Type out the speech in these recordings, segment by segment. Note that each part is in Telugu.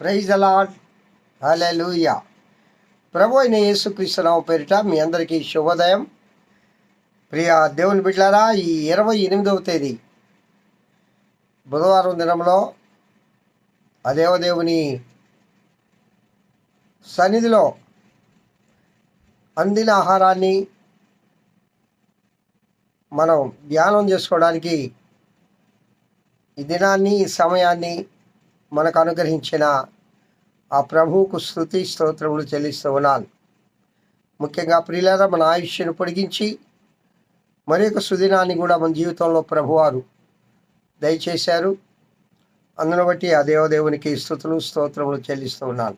ప్రైజ్ అలాడ్ హలెలూయ ప్రభు అయిన యేసుక్రీస్తునామ పేరిట మీ అందరికీ శుభోదయం. ప్రియ దేవుని బిడ్డారా ఈ ఇరవై ఎనిమిదవ తేదీ బుధవారం దినంలో ఆ దేవదేవుని సన్నిధిలో అందిన ఆహారాన్ని మనం ధ్యానం చేసుకోవడానికి ఈ దినాన్ని ఈ సమయాన్ని మనకు అనుగ్రహించిన ఆ ప్రభువుకు శృతి స్తోత్రములు చెల్లిస్తూ ఉన్నాను. ముఖ్యంగా ప్రియులారా మన ఆయుష్ను పొడిగించి మరి యొక్క సుదినాన్ని కూడా మన జీవితంలో ప్రభువారు దయచేశారు. అందును బట్టి ఆ దేవదేవునికి స్థుతులు స్తోత్రములు చెల్లిస్తూ ఉన్నాను.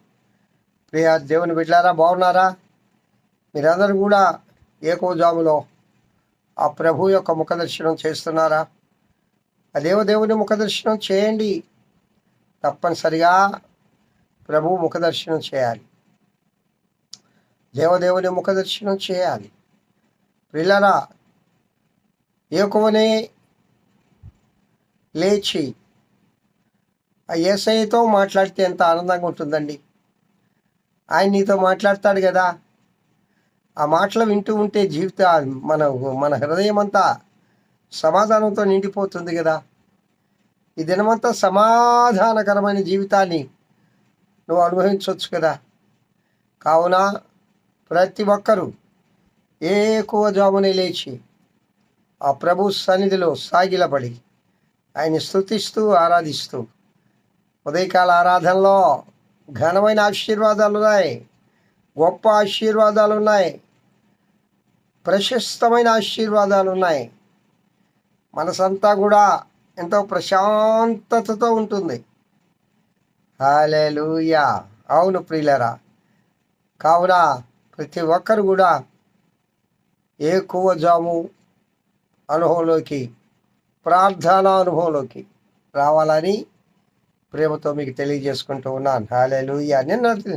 ప్రియ దేవుని బిడ్డారా బాగున్నారా? మీరందరూ కూడా ఏకోజాములో ఆ ప్రభు యొక్క ముఖదర్శనం చేస్తున్నారా? ఆ దేవదేవుని ముఖదర్శనం చేయండి. తప్పనిసరిగా ప్రభు ముఖదర్శనం చేయాలి. దేవదేవుని ముఖదర్శనం చేయాలి. పిల్లరా ఏకువనే లేచి ఆ ఏసఐతో మాట్లాడితే ఎంత ఆనందంగా ఉంటుందండి. ఆయన నీతో మాట్లాడతాడు కదా. ఆ మాటలు వింటూ ఉంటే జీవిత మన మన హృదయం అంతా సమాధానంతో నిండిపోతుంది కదా. ఈ దినమంతా సమాధానకరమైన జీవితాన్ని నువ్వు అనుభవించవచ్చు కదా. కావున ప్రతి ఒక్కరూ ఎక్కువ జామునే లేచి ఆ ప్రభు సన్నిధిలో సాగిలపడి ఆయన స్థుతిస్తూ ఆరాధిస్తూ ఉదయకాల ఆరాధనలో ఘనమైన ఆశీర్వాదాలు ఉన్నాయి గొప్ప ఆశీర్వాదాలు ఉన్నాయి ప్రశస్తమైన ఆశీర్వాదాలు ఉన్నాయి. మనసంతా కూడా ఎంతో ప్రశాంతతతో ఉంటుంది. హాలేలుయా అవును ప్రియులరా. కావున ప్రతి ఒక్కరు కూడా ఎక్కువ జాము అనుభవంలోకి ప్రార్థన అనుభవంలోకి రావాలని ప్రేమతో మీకు తెలియజేసుకుంటూ ఉన్నాను. హాలేలుయా నిన్న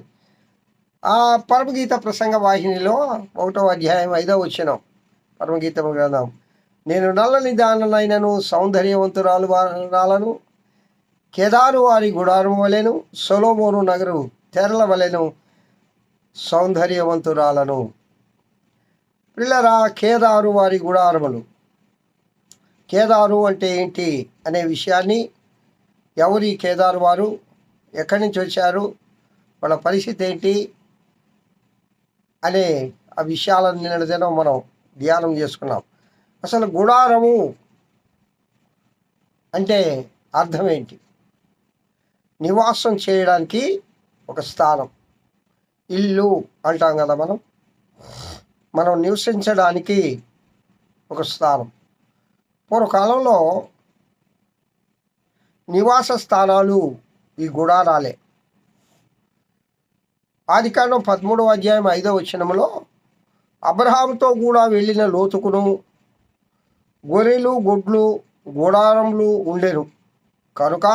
ఆ పరమగీత ప్రసంగ వాహినిలో ఒకటో అధ్యాయం ఐదో వచ్చినాం పరమగీత గ్రంథం నేను నల్లని దాననైనను సౌందర్యవంతురాలు రాలను కేదారు వారి గుడారం వలెను సొలోమోను నగరు తెరల వలెను సౌందర్యవంతురాలను. పిల్లరా కేదారు వారి గుడారములు. కేదారు అంటే ఏంటి అనే విషయాన్ని ఎవరి కేదారు వారు ఎక్కడి నుంచి వచ్చారు వాళ్ళ పరిస్థితి ఏంటి అనే ఆ విషయాలను నిన్న మనం ధ్యానం చేసుకున్నాం. అసలు గుడారము అంటే అర్థం ఏంటి? నివాసం చేయడానికి ఒక స్థానం. ఇల్లు అంటాం కదా మనం. మనం నివసించడానికి ఒక స్థానం. పూర్వకాలంలో నివాస స్థానాలు ఈ గుడారాలే. ఆదికాండం పదమూడవ అధ్యాయం ఐదవ వచనంలో అబ్రహాంతో కూడా వెళ్ళిన లోతుకును గొర్రెలు గొడ్లు గుడారములు ఉండెను. కనుక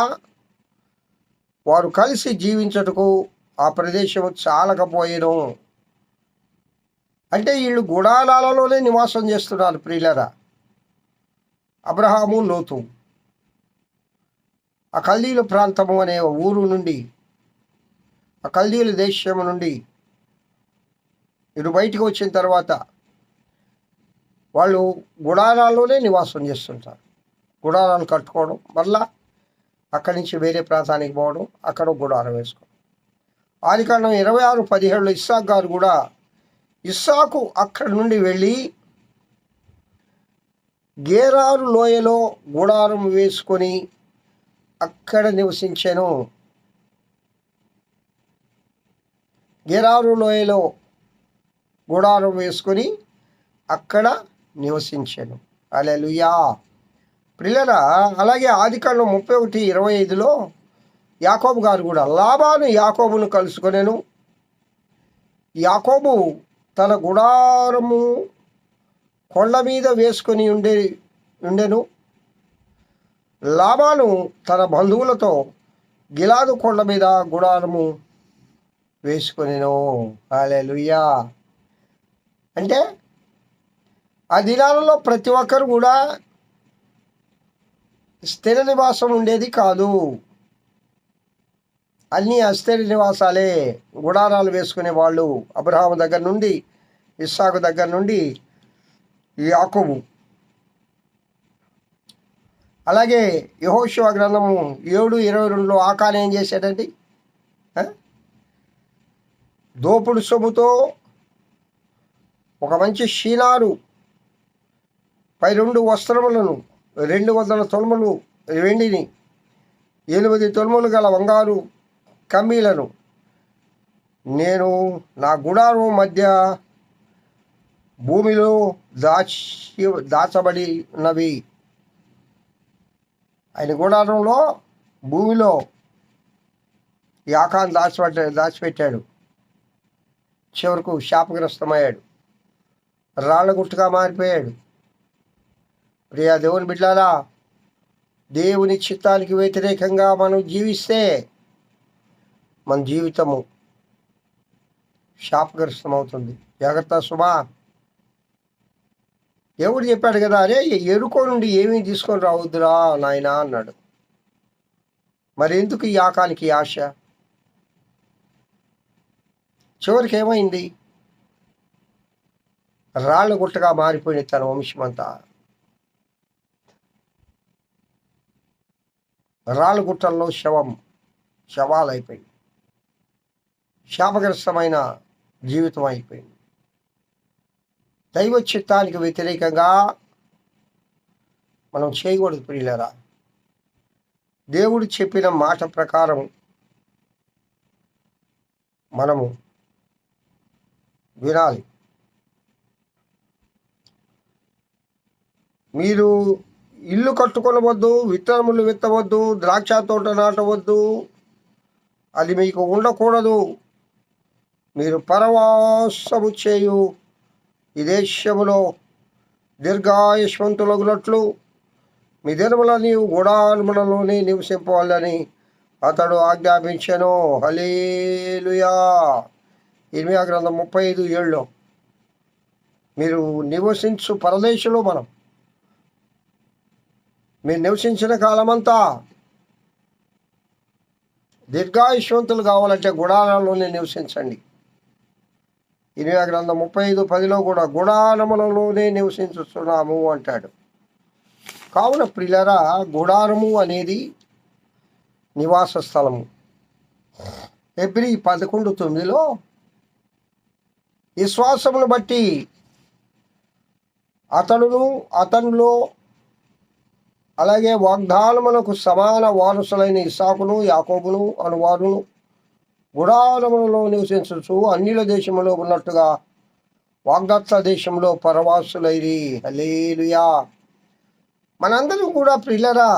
వారు కలిసి జీవించటకు ఆ ప్రదేశం చాలకపోయేను. అంటే వీళ్ళు గుడారాలలోనే నివాసం చేస్తున్నారు ప్రియులరా. అబ్రహాము లోతు. ఆ కల్దీల ప్రాంతము అనే ఊరు నుండి ఆ కల్దీల దేశం నుండి ఇటు బయటికి వచ్చిన తర్వాత వాళ్ళు గుడారాల్లోనే నివాసం చేస్తుంటారు. గుడారాలు కట్టుకోవడం మళ్ళా అక్కడి నుంచి వేరే ప్రాంతానికి పోవడం అక్కడ గుడారం వేసుకోవడం. ఆదికాండం ఇరవై ఆరు పదిహేడులో ఇస్సాక్ గారు కూడా ఇస్సాకు అక్కడి నుండి వెళ్ళి గేరారు లోయలో గుడారం వేసుకొని అక్కడ నివసించాను. గేరారు లోయలో గుడారం వేసుకొని అక్కడ నివసించాను. అలెలుయా ప్రిల్లరా అలాగే ఆదికాండం ముప్పై ఒకటి ఇరవై ఐదులో యాకోబు గారు కూడా లాభాను యాకోబును కలుసుకొనేను. యాకోబు తన గుడారము కొండ మీద వేసుకొని ఉండే ఉండెను. లాభాను తన బంధువులతో గిలాదు కొండ మీద గుడారము వేసుకొనేను. హాలెలుయా అంటే ఆ దినాలలో ప్రతి ఒక్కరు కూడా స్థిర నివాసం ఉండేది కాదు. అన్నీ అస్థిర నివాసాలే గుడారాలు వేసుకునే వాళ్ళు అబ్రహాం దగ్గర నుండి ఇస్సాకు దగ్గర నుండి యాకుబు. అలాగే యహోశివ గ్రంథము ఏడు ఇరవై రెండులో ఆకారం ఏం చేశాడండి? దోపుడు సొమ్ముతో ఒక మంచి షీనారు పై రెండు వస్త్రములను రెండు వందల తొలములు వెండిని ఎనిమిది తొలములు గల బంగారు కమ్మీలను. నేను నా గుడారం మధ్య భూమిలో దాచి దాచబడి ఉన్నవి ఆయన గుడారంలో భూమిలో యాకాన్ ఆకాన్ని దాచిపెట్ట దాచిపెట్టాడు. చివరకు శాపగ్రస్తమయ్యాడు. రాళ్ళ గుట్టుగా మారిపోయాడు. ప్రియా దేవుని బిడ్డారా దేవుని చిత్తానికి వ్యతిరేకంగా మనం జీవిస్తే మన జీవితము శాపగ్రస్తమవుతుంది. జాగ్రత్త సుమా. దేవుడు చెప్పాడు కదా అరే ఎరుకో నుండి ఏమీ తీసుకొని రావద్దురా నాయనా అన్నాడు. మరి ఎందుకు ఈ ఆకానికి ఈ ఆశ? చివరికి ఏమైంది? రాళ్ళ గుట్టగా మారిపోయింది తన వంశమంతా. రాళ్ళగుట్టల్లో శవం శవాలు అయిపోయింది శాపగ్రస్తమైన జీవితం అయిపోయింది. దైవ చిత్తానికి వ్యతిరేకంగా మనం చేయకూడదు ప్రియులరా. దేవుడు చెప్పిన మాట ప్రకారం మనము వినాలి. మీరు ఇల్లు కట్టుకొనవద్దు విత్తనములు విత్తవద్దు ద్రాక్ష తోట నాటవద్దు. అది మీకు ఉండకూడదు. మీరు పరవాసము చేయు. ఈ దేశములో దీర్ఘాయుష్మంతులగునట్లు మీ దినముల నీవు గుడారములలోనే నివసింపవాలని అతడు ఆజ్ఞాపించను. హలేలుయా ఇరవై గ్రంథం ముప్పై ఐదు ఏళ్ళు మీరు నివసించు పరదేశంలో మనం మీరు నివసించిన కాలమంతా దీర్ఘాయుష్వంతులు కావాలంటే గుడారాల్లోనే నివసించండి. ఇరవై గ్రంథం ముప్పై ఐదు పదిలో కూడా గుడారములలోనే నివసించుతున్నాము అంటాడు. కావున ప్రిలరా గుడారము అనేది నివాస స్థలము. ఎబ్రి పదకొండు తొమ్మిదిలో విశ్వాసమును బట్టి అతడును అతనిలో అలాగే వాగ్దానములకు సమాన వారసులైన ఇసాకును యాకోబును అనువారును గుడారములలో నివసించచ్చు అన్యుల దేశంలో ఉన్నట్టుగా వాగ్దత్త దేశంలో పరవాసులైరి. హలేలుయా మనందరం కూడా ప్రిల్లరా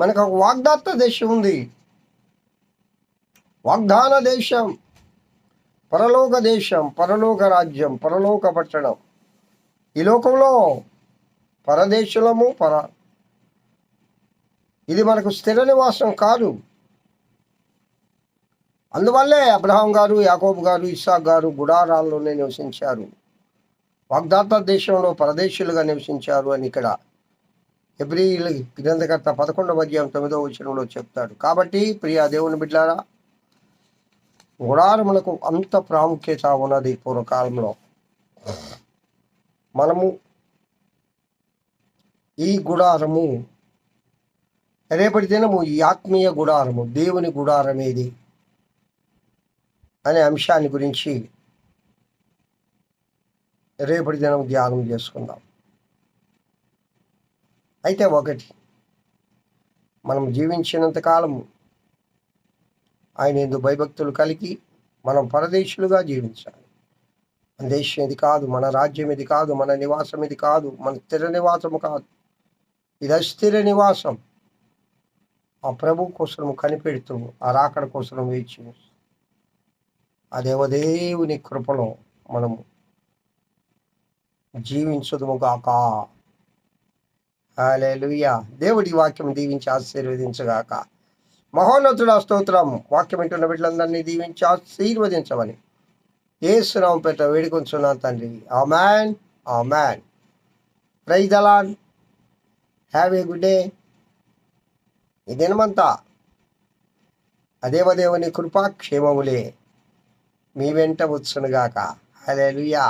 మనకు ఒక వాగ్దాత్త దేశం ఉంది. వాగ్దాన దేశం పరలోక దేశం పరలోక రాజ్యం పరలోక పట్టణం. ఈ లోకంలో పరదేశులము పర. ఇది మనకు స్థిర నివాసం కాదు. అందువల్లే అబ్రహాం గారు యాకోబు గారు ఇస్సాక్ గారు గుడారాల్లోనే నివసించారు. వాగ్దాత దేశంలో పరదేశులుగా నివసించారు అని ఇక్కడ ఎబ్రిల్ గ్రంథకర్త పదకొండవ అధ్యాయం తొమ్మిదవ వచనంలో చెప్తాడు. కాబట్టి ప్రియా దేవుని బిడ్డారా గుడారములకు అంత ప్రాముఖ్యత ఉన్నది పూర్వకాలంలో. మనము ఈ గుడారము రేపటి దినము ఈ ఆత్మీయ గుడారము దేవుని గుడారం ఏది అనే అంశాన్ని గురించి రేపటి దినం ధ్యానం చేసుకుందాం. అయితే ఒకటి మనం జీవించినంత కాలము ఆయన ఎందు భయభక్తులు కలిగి మనం పరదేశులుగా జీవించాలి. మన దేశం ఇది కాదు మన రాజ్యం ఇది కాదు మన నివాసం ఇది కాదు మన స్థిర నివాసము కాదు. ఇది అస్థిర నివాసం. ఆ ప్రభు కోసం కనిపెడుతూ ఆ రాకడ కోసం వేచి. ఆ దేవదేవుని కృపలో మనము జీవించదుము గాక. లూయా దేవుడి వాక్యం దీవించి ఆశీర్వదించగాక. మహోన్నతుడ స్తోత్రం. వాక్యం వింటున్న బిడ్డలందరినీ దీవించి ఆశీర్వదించమని. ఏసునామం పెట్ట వేడుకొంచున్నాను తండ్రి. ఆ మ్యాన్ ఆ మ్యాన్ రైదలాన్ హ్యావ్ ఏ గుడ్ డే ఈ దినమంతా అదేవదేవుని కృపా క్షేమములే మీ వెంట వచ్చునుగాక. హల్లెలూయా